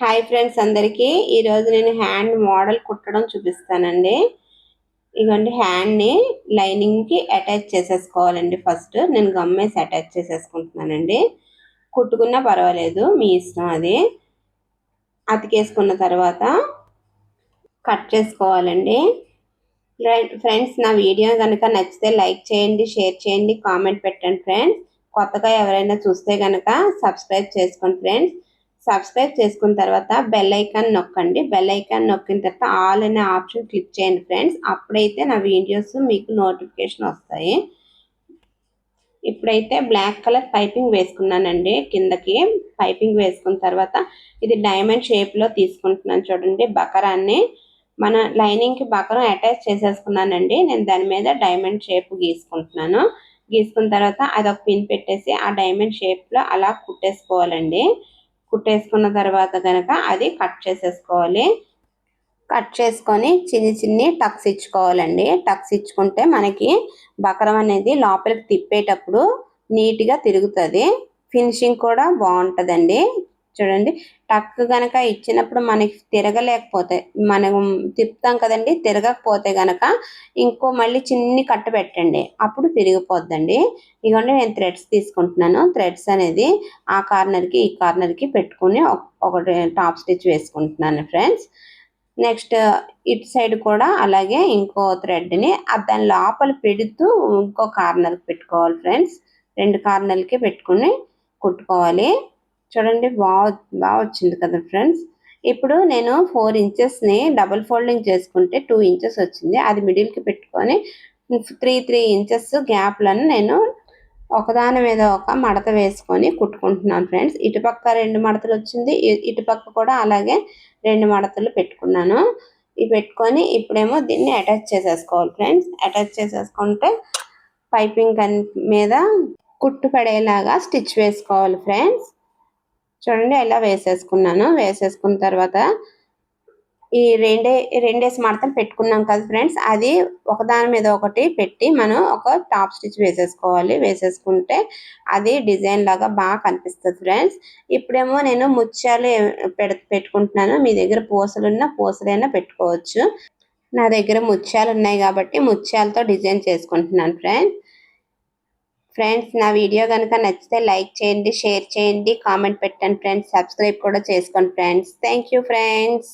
Hi friends అందరికీ. ఈరోజు నేను హ్యాండ్ మోడల్ కుట్టడం చూపిస్తానండి. ఇదిగోండి హ్యాండ్ని లైనింగ్కి అటాచ్ చేసేసుకోవాలండి ఫస్ట్ నేను గమ్మేసి అటాచ్ చేసేసుకుంటున్నానండి. కుట్టుకున్నా పర్వాలేదు మీ ఇష్టం అది. అతికేసుకున్న తర్వాత కట్ చేసుకోవాలండి. ఫ్రెండ్స్ నా వీడియో కనుక నచ్చితే లైక్ చేయండి షేర్ చేయండి కామెంట్ పెట్టండి ఫ్రెండ్స్ కొత్తగా ఎవరైనా చూస్తే కనుక సబ్స్క్రైబ్ చేసుకోండి ఫ్రెండ్స్ సబ్స్క్రైబ్ చేసుకున్న తర్వాత బెల్ ఐకాన్ నొక్కండి. బెల్ ఐకాన్ నొక్కిన తర్వాత ఆల్ అనే ఆప్షన్ క్లిక్ చేయండి ఫ్రెండ్స్ అప్పుడైతే నా వీడియోస్ మీకు నోటిఫికేషన్ వస్తాయి. ఇప్పుడైతే బ్లాక్ కలర్ పైపింగ్ వేసుకున్నానండి. కిందకి పైపింగ్ వేసుకున్న తర్వాత ఇది డైమండ్ షేప్లో తీసుకుంటున్నాను చూడండి బకరాన్ని. మన లైనింగ్కి బకరం అటాచ్ చేసేసుకున్నానండి. నేను దాని మీద డైమండ్ షేప్ గీసుకుంటున్నాను. గీసుకున్న తర్వాత అదొక పిన్ పెట్టేసి ఆ డైమండ్ షేప్లో అలా కుట్టేసుకోవాలండి. కుట్టేసుకున్న తర్వాత కనుక అది కట్ చేసేసుకోవాలి. కట్ చేసుకొని చిన్ని చిన్ని టక్స్ ఇచ్చుకోవాలండి. టక్స్ ఇచ్చుకుంటే మనకి బకరం అనేది లోపలికి తిప్పేటప్పుడు నీట్గా తిరుగుతుంది. ఫినిషింగ్ కూడా బాగుంటుందండి. చూడండి. టక్ గనక ఇచ్చినప్పుడు మనకి తిరగలేకపోతే మనం తిప్పుతాం కదండి తిరగకపోతే గనక ఇంకో మళ్ళీ చిన్ని కట్ట పెట్టండి. అప్పుడు తిరిగిపోద్దండి. ఇదిగోండి నేను థ్రెడ్స్ తీసుకుంటున్నాను. థ్రెడ్స్ అనేది ఆ కార్నర్కి ఈ కార్నర్కి పెట్టుకుని ఒకటి టాప్ స్టిచ్ వేసుకుంటున్నాను ఫ్రెండ్స్. నెక్స్ట్ ఇటు సైడ్ కూడా అలాగే ఇంకో థ్రెడ్ని దాని లోపల పెడుతూ ఇంకో కార్నర్కి పెట్టుకోవాలి ఫ్రెండ్స్. రెండు కార్నర్లకి పెట్టుకుని కుట్టుకోవాలి. చూడండి బాగా బాగా వచ్చింది కదా ఫ్రెండ్స్. ఇప్పుడు నేను ఫోర్ ఇంచెస్ని డబుల్ ఫోల్డింగ్ చేసుకుంటే టూ ఇంచెస్ వచ్చింది. అది మిడిల్కి పెట్టుకొని త్రీ త్రీ ఇంచెస్ గ్యాప్లను నేను ఒకదాని మీద ఒక మడత వేసుకొని కుట్టుకుంటున్నాను ఫ్రెండ్స్. ఇటుపక్క రెండు మడతలు వచ్చింది. ఇటుపక్క కూడా అలాగే రెండు మడతలు పెట్టుకున్నాను. ఇవి పెట్టుకొని ఇప్పుడేమో దీన్ని అటాచ్ చేసేసుకోవాలి ఫ్రెండ్స్. అటాచ్ చేసేసుకుంటే పైపింగ్ మీద కుట్టు పడేలాగా స్టిచ్ వేసుకోవాలి ఫ్రెండ్స్. చూడండి ఇలా వేసేసుకున్నాను. వేసేసుకున్న తర్వాత ఈ రెండే రెండేసి మడతలు పెట్టుకున్నాం కదా ఫ్రెండ్స్. అది ఒకదాని మీద ఒకటి పెట్టి మనం ఒక టాప్ స్టిచ్ వేసేసుకోవాలి. వేసేసుకుంటే అది డిజైన్ లాగా బాగా కనిపిస్తుంది ఫ్రెండ్స్. ఇప్పుడేమో నేను ముత్యాలు పెట్టుకుంటున్నాను. మీ దగ్గర పూసలున్నా పూసలైనా పెట్టుకోవచ్చు. నా దగ్గర ముత్యాలు ఉన్నాయి కాబట్టి ముత్యాలతో డిజైన్ చేసుకుంటున్నాను ఫ్రెండ్స్. ఫ్రెండ్స్ నా వీడియో కనుక నచ్చితే లైక్ చేయండి షేర్ చేయండి కామెంట్ పెట్టండి ఫ్రెండ్స్ సబ్స్క్రైబ్ కూడా చేసుకోండి ఫ్రెండ్స్. Thank friends.